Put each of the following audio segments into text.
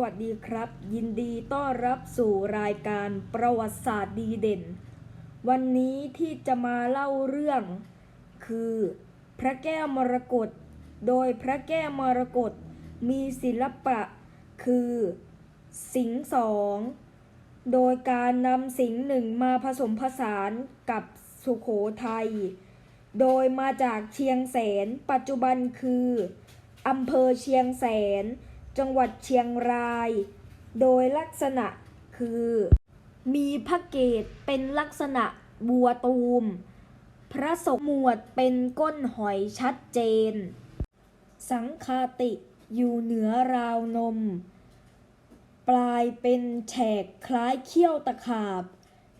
วัสดีครับ ยินดีต้อนรับสู่รายการประวัติศาสตร์ดีเด่น วันนี้ที่จะมาเล่าเรื่อง คือ พระแก้วมรกตโดยพระแก้วมรกตมีศิลปะ คือ สิงสองโดยการนำสิงห์หนึ่งมาผสมผสานกับสุขโขทัยโดยมาจากเชียงแสน ปัจจุบันคืออำเภอเชียงแสน จังหวัดเชียงราย โดยลักษณะคือ มีพระเกตเป็นลักษณะบัวตูม พระศกหมวดเป็นก้นหอยชัดเจน สังคาติอยู่เหนือราวนม ปลายเป็นแฉกคล้ายเขี้ยวตะขาบ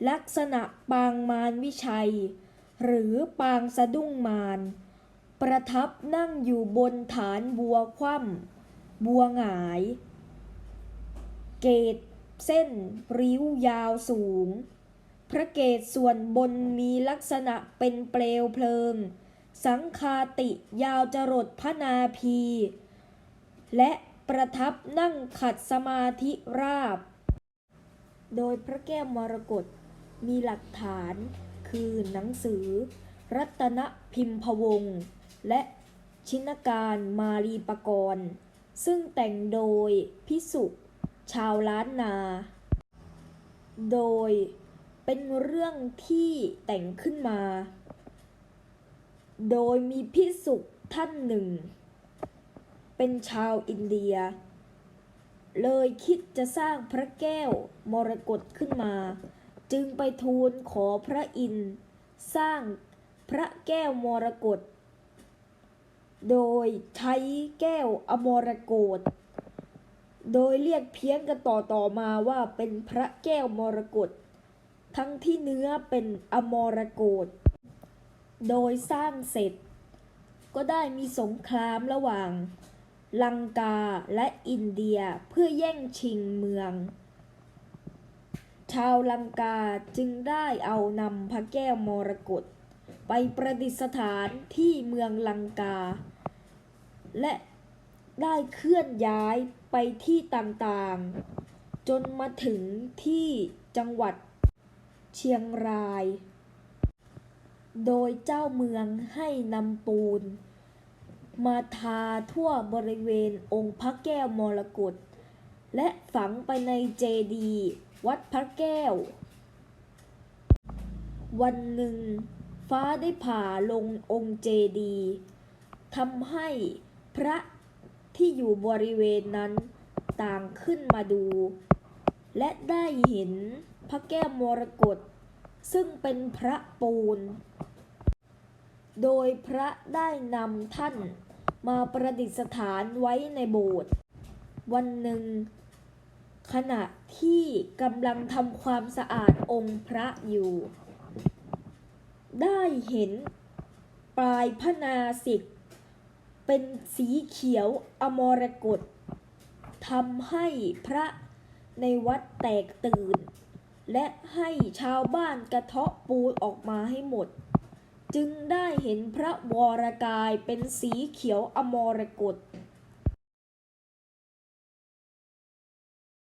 ลักษณะปางมารวิชัย หรือปางสะดุ้งมาร ประทับนั่งอยู่บนฐานบัวคว่ำ บัวหงาย เกตเส้นริ้วยาวสูง พระเกตส่วนบนมีลักษณะเป็นเปลวเพลิง สังคาติยาวจรดพระนาภีและประทับนั่งขัดสมาธิราบ โดยพระแก้วมรกตมีหลักฐานคือหนังสือ รัตนพิมพวงศ์และชินการมารีปกรณ์ ซึ่งแต่งโดยพิสุชาวล้านนา โดยเป็นเรื่องที่แต่งขึ้นมา โดยมีพิสุท่านหนึ่ง เป็นชาวอินเดีย เลยคิดจะสร้างพระแก้วมรกตขึ้นมา จึงไปทูลขอพระอินทร์สร้างพระแก้วมรกต โดยใช้แก้วอมรกตโดยเรียกเพี้ยนกันต่อต่อมาว่าเป็นพระแก้วมรกตทั้งที่เนื้อเป็นอมรกตโดยสร้างเสร็จ ก็ได้มีสงครามระหว่าง ลังกาและอินเดียเพื่อแย่งชิงเมือง ชาวลังกาจึงได้เอานำพระแก้วมรกตไปประดิษฐานที่เมืองลังกา และได้เคลื่อนย้ายไปที่ต่างๆ จนมาถึงที่จังหวัดเชียงราย โดยเจ้าเมืองให้นำปูน มาทาทั่วบริเวณองค์พระแก้วมรกตและฝังไปในเจดีย์วัดพระแก้ว วันหนึ่ง ฟ้าได้ผ่าลงองค์เจดีย์ทำให้ พระที่อยู่บริเวณนั้นต่างขึ้นมาดู และได้เห็นพระแก้วมรกตซึ่งเป็นพระปูน โดยพระได้นำท่านมาประดิษฐานไว้ในโบสถ์วันหนึ่ง ขณะที่กำลังทำความสะอาดองค์พระอยู่ ได้เห็นปลายพระนาสิก เป็นสีเขียวอมรกตทำให้พระในวัดแตกตื่น และให้ชาวบ้านกระเทาะปูนออกมาให้หมด จึงได้เห็นพระวรกายเป็นสีเขียวอมรกต